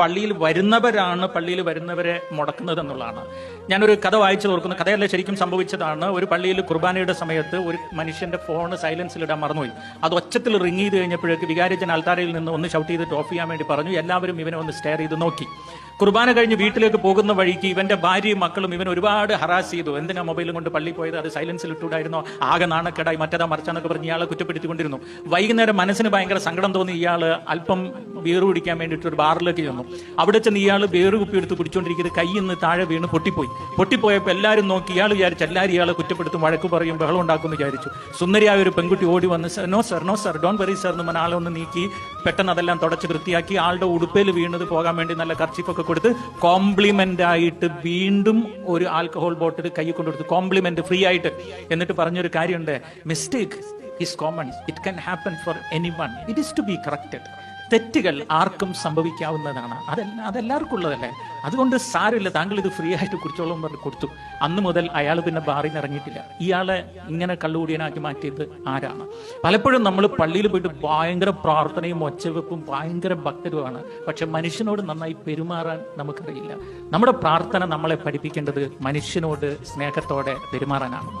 പള്ളിയിൽ വരുന്നവരാണ് പള്ളിയിൽ വരുന്നവരെ മുടക്കുന്നത് എന്നുള്ളതാണ്. ഞാനൊരു കഥ വായിച്ചു ഓർക്കുന്നു കഥയല്ല ശരിക്കും സംഭവിച്ചതാണ്. ഒരു പള്ളിയിൽ കുർബാനയുടെ സമയത്ത് ഒരു മനുഷ്യന്റെ ഫോൺ സൈലൻസിലിടാൻ മറന്നുപോയി. അത് ഒച്ചത്തിൽ റിങ് ചെയ്ത് കഴിഞ്ഞപ്പോഴേക്ക് വികാരിച്ചൻ ആൾത്താരയിൽ നിന്ന് ഒന്ന് ഷൗട്ട് ചെയ്ത് ഓഫ് ചെയ്യാൻ വേണ്ടി പറഞ്ഞു. എല്ലാവരും ഇവനെ ഒന്ന് സ്റ്റെയർ ചെയ്ത് നോക്കി. കുർബാന കഴിഞ്ഞ് വീട്ടിലേക്ക് പോകുന്ന വഴിക്ക് ഇവന്റെ ഭാര്യയും മക്കളും ഇവൻ ഒരുപാട് ഹറാസ് ചെയ്തു. എന്തിനാ മൊബൈലും കൊണ്ട് പള്ളി പോയത്? അത് സൈലൻസിൽ ഇട്ടുകൂടായിരുന്നോ? ആകെ നാണക്കേടായി. മറ്റേതാ മറിച്ചാന്നൊക്കെ പറഞ്ഞ് ഇയാളെ കുറ്റപ്പെടുത്തിക്കൊണ്ടിരുന്നു. വൈകുന്നേരം മനസ്സിന് ഭയങ്കര സങ്കടം തോന്നി. ഇയാൾ അല്പം ബീറ് കുടിക്കാൻ വേണ്ടിയിട്ട് ഒരു ബാറിലേക്ക് ചെന്നു. അവിടെ ചെന്ന് ഇയാൾ ബീറ് കുപ്പി എടുത്ത് കുടിച്ചുകൊണ്ടിരിക്കുന്നത് കൈ ഇന്ന് താഴെ വീണ് പൊട്ടിപ്പോയി. പൊട്ടിപ്പോയപ്പോൾ എല്ലാവരും നോക്കി. ഇയാൾ വിചാരിച്ചു എല്ലാവരും ഇയാളെ കുറ്റപ്പെടുത്തും വഴക്ക് പറയും ബഹളം ഉണ്ടാക്കുമെന്ന് വിചാരിച്ചു. സുന്ദരിയായ ഒരു പെൺകുട്ടി ഓടി വന്ന് "sir, no sir no sir don't worry sir എന്ന് ആളെ ഒന്ന് നീക്കി പെട്ടെന്ന് അതെല്ലാം തുടച്ച് വൃത്തിയാക്കി ആളുടെ ഉടുപ്പേൽ വീണത് പോകാൻ വേണ്ടി നല്ല കർച്ചിപ്പൊക്കെ കൊടുത്ത് കോംപ്ലിമെന്റ് ആയിട്ട് വീണ്ടും ഒരു ആൽക്കഹോൾ ബോട്ടിൽ കൈ കൊണ്ടുകൊടുത്ത് കോംപ്ലിമെന്റ് ഫ്രീ ആയിട്ട് എന്നിട്ട് പറഞ്ഞൊരു കാര്യമുണ്ട്. Mistake is common. It can happen for anyone it is to be corrected. തെറ്റുകൾ ആർക്കും സംഭവിക്കാവുന്നതാണ്. അതെല്ലാം അതെല്ലാവർക്കും ഉള്ളതല്ലേ അതുകൊണ്ട് സാരമില്ല. താങ്കൾ ഇത് ഫ്രീ ആയിട്ട് കുടിച്ചോളം പറഞ്ഞ് കൊടുത്തു. അന്ന് മുതൽ അയാൾ പിന്നെ ബാറിൽ ഇറങ്ങിയിട്ടില്ല. ഇയാളെ ഇങ്ങനെ കള്ളുകൂടിയനാക്കി മാറ്റിയത് ആരാണ്? പലപ്പോഴും നമ്മൾ പള്ളിയിൽ പോയിട്ട് ഭയങ്കര പ്രാർത്ഥനയും ഒച്ചവെപ്പും ഭയങ്കര ഭക്തരുമാണ്. പക്ഷെ മനുഷ്യനോട് നന്നായി പെരുമാറാൻ നമുക്കറിയില്ല. നമ്മുടെ പ്രാർത്ഥന നമ്മളെ പഠിപ്പിക്കേണ്ടത് മനുഷ്യനോട് സ്നേഹത്തോടെ പെരുമാറാനാണ്.